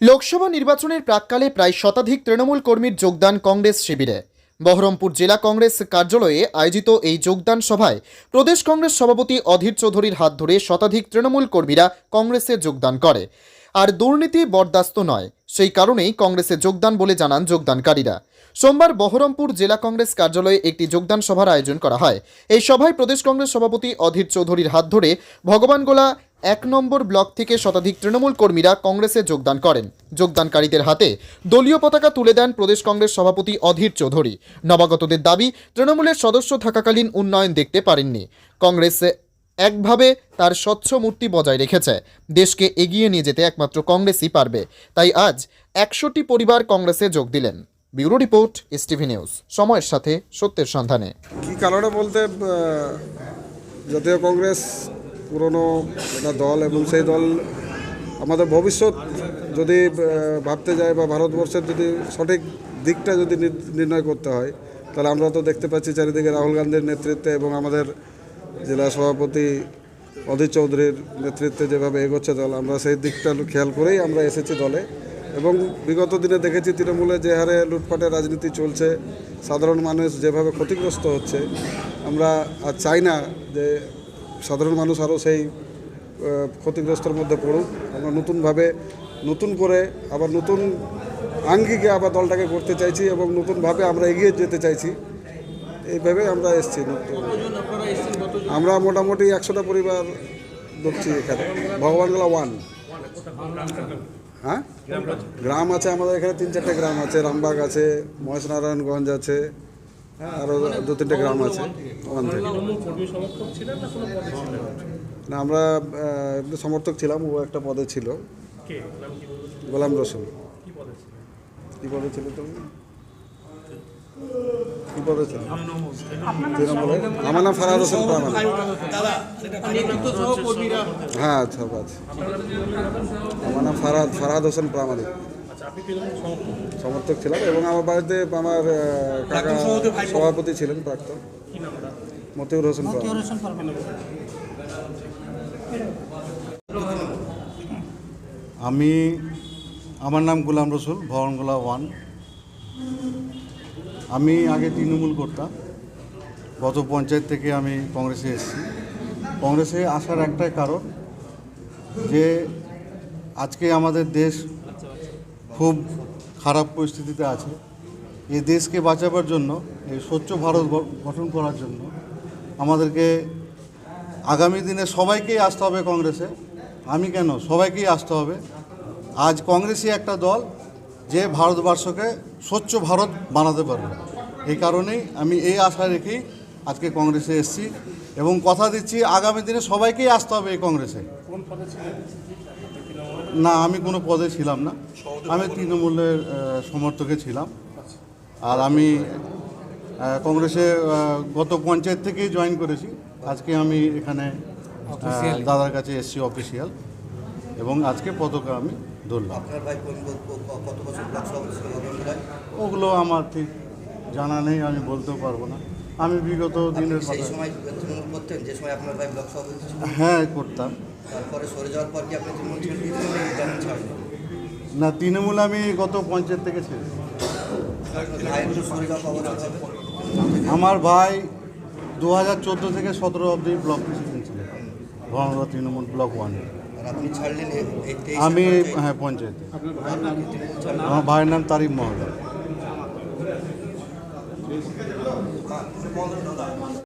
লোকসভা নির্বাচনের প্রাককালে প্রায় শতাধিক তৃণমূল কর্মীর যোগদান কংগ্রেস শিবিরে। বহরমপুর জেলা কংগ্রেস কার্যালয়ে আয়োজিত এই যোগদান সভায় প্রদেশ কংগ্রেস সভাপতি অধীর চৌধুরীর হাত ধরে শতাধিক তৃণমূল কর্মীরা কংগ্রেসে যোগদান করে। আর দুর্নীতি বরদাস্ত নয়, সেই কারণেই কংগ্রেসে যোগদান বলে জানান যোগদানকারীরা। সোমবার বহরমপুর জেলা কংগ্রেস কার্যালয়ে একটি যোগদান সভার আয়োজন করা হয়। এই সভায় প্রদেশ কংগ্রেস সভাপতি অধীর চৌধুরীর হাত ধরে ভগবানগোলা এক নম্বর ব্লক থেকে শতাধিক তৃণমূল কর্মীরা কংগ্রেসে যোগদান করেন। যোগদানকারীদের হাতে দলীয় পতাকা তুলে দেন প্রদেশ কংগ্রেস সভাপতি অধীর চৌধুরী। নবাগতদের দাবি, তৃণমূলের সদস্য থাকাকালীন উন্নয়ন দেখতে পারেননি। কংগ্রেস একভাবে তার স্বচ্ছ মূর্তি বজায় রেখেছে। দেশকে এগিয়ে নিয়ে যেতে একমাত্র কংগ্রেসই পারবে। তাই আজ একশোটি পরিবার কংগ্রেসে যোগ দিলেন। Bureau report, STV news. সময়ের সাথে সত্যের সন্ধানে। কি কারণে বলতে জাতীয় কংগ্রেস পুরনো একটা দল এবং সেই দল আমাদের ভবিষ্যৎ যদি ভাবতে যায় বা ভারতবর্ষের যদি সঠিক দিকটা যদি নির- নির্ণয় করতে হয়, তাহলে আমরা তো দেখতে পাচ্ছি চারিদিকে রাহুল গান্ধীর নেতৃত্বে এবং আমাদের জেলা সভাপতি অধীর চৌধুরীর নেতৃত্বে যেভাবে এগোচ্ছে দল, আমরা সেই দিকটা খেয়াল করেই আমরা এসেছি দলে। এবং বিগত দিনে দেখেছি তৃণমূলে যে হারে লুটপাটের রাজনীতি চলছে, সাধারণ মানুষ যেভাবে ক্ষতিগ্রস্ত হচ্ছে, আমরা আর চাই না যে সাধারণ মানুষ আরও সেই ক্ষতিগ্রস্তর মধ্যে পড়ুক। আমরা নতুনভাবে নতুন করে আবার নতুন আঙ্গিকে আবার দলটাকে করতে চাইছি এবং নতুনভাবে আমরা এগিয়ে যেতে চাইছি। এইভাবে আমরা এসেছি নতুন। আমরা মোটামুটি একশোটা পরিবার ধরছি এখানে। ভগবানগোলা ওয়ান হ্যাঁ? গ্রাম আছে। আমাদের এখানে তিন চারটে গ্রাম আছে। রামবাগ আছে মহেশনারায়ণগঞ্জ আছে। হ্যাঁ আরও দু তিনটে গ্রাম আছে। ওখান থেকে। না আমরা একটু সমর্থক ছিলাম ও একটা পদে ছিল। গোলাম রসুল। কি পদে ছিল? তুমি? কি পদে ছিল? আমার নাম ফারাদ হোসেন প্রামাণিক হ্যাঁ সব আছে। আমার নাম ফারাদ ফারাদ হোসেন প্রামাণিক সমর্থক? ছিলাম এবং আমার বাড়িতে আমার কাকা সভাপতি ছিলেন প্রাক্তন। মতিউর হোসেন আমি আমার নাম গোলাম রসুল ভবনগোলা ওয়ান। আমি আগে তৃণমূল করতাম গত পঞ্চায়েত থেকে আমি কংগ্রেসে এসেছি। কংগ্রেসে আসার একটাই কারণ যে আজকে আমাদের দেশ খুব খারাপ পরিস্থিতিতে আছে। এই দেশকে বাঁচাবার জন্য এই স্বচ্ছ ভারত গঠন করার জন্য আমাদেরকে আগামী দিনে সবাইকেই আসতে হবে কংগ্রেসে। আমি কেন? সবাইকেই আসতে হবে। আজ কংগ্রেসই একটা দল যে ভারতবর্ষকে স্বচ্ছ ভারত বানাতে পারবে। এই কারণেই আমি এই আশা রেখেই আজকে কংগ্রেসে এসেছি এবং কথা দিচ্ছি, আগামী দিনে সবাইকেই আসতে হবে এই কংগ্রেসে। না আমি কোনো পদে ছিলাম না। আমি তৃণমূলের সমর্থকে ছিলাম। আর আমি কংগ্রেসে গত পঞ্চায়েত থেকেই জয়েন করেছি। আজকে আমি এখানে দাদার কাছে এসছি অফিসিয়াল এবং আজকে পতাকা আমি ধরলাম? ওগুলো আমার ঠিক জানা নেই আমি বলতেও পারব না। আমি বিগত দিনের সেই সময় তৃণমূল করতেন যে সময় আপনার ভাই ব্লক সভাপতি ছিল? হ্যাঁ করতাম। তারপরে সরে যাওয়ার পর কি আপনি তৃণমূল ছেড়ে দিয়েছেন নাকি তেমন ছাড়লেন না তৃণমূল আমি গত পঞ্চায়েত থেকে যাওয়া আমার ভাই দু হাজার চোদ্দ থেকে সতেরো অবধি ব্লক প্রেসিডেন্ট ছিলেন। ভগবানগোলা তৃণমূল ব্লক ওয়ান আমি হ্যাঁ পঞ্চায়েতে? আমার ভাইয়ের নাম তারিফ মহল্লা দাদা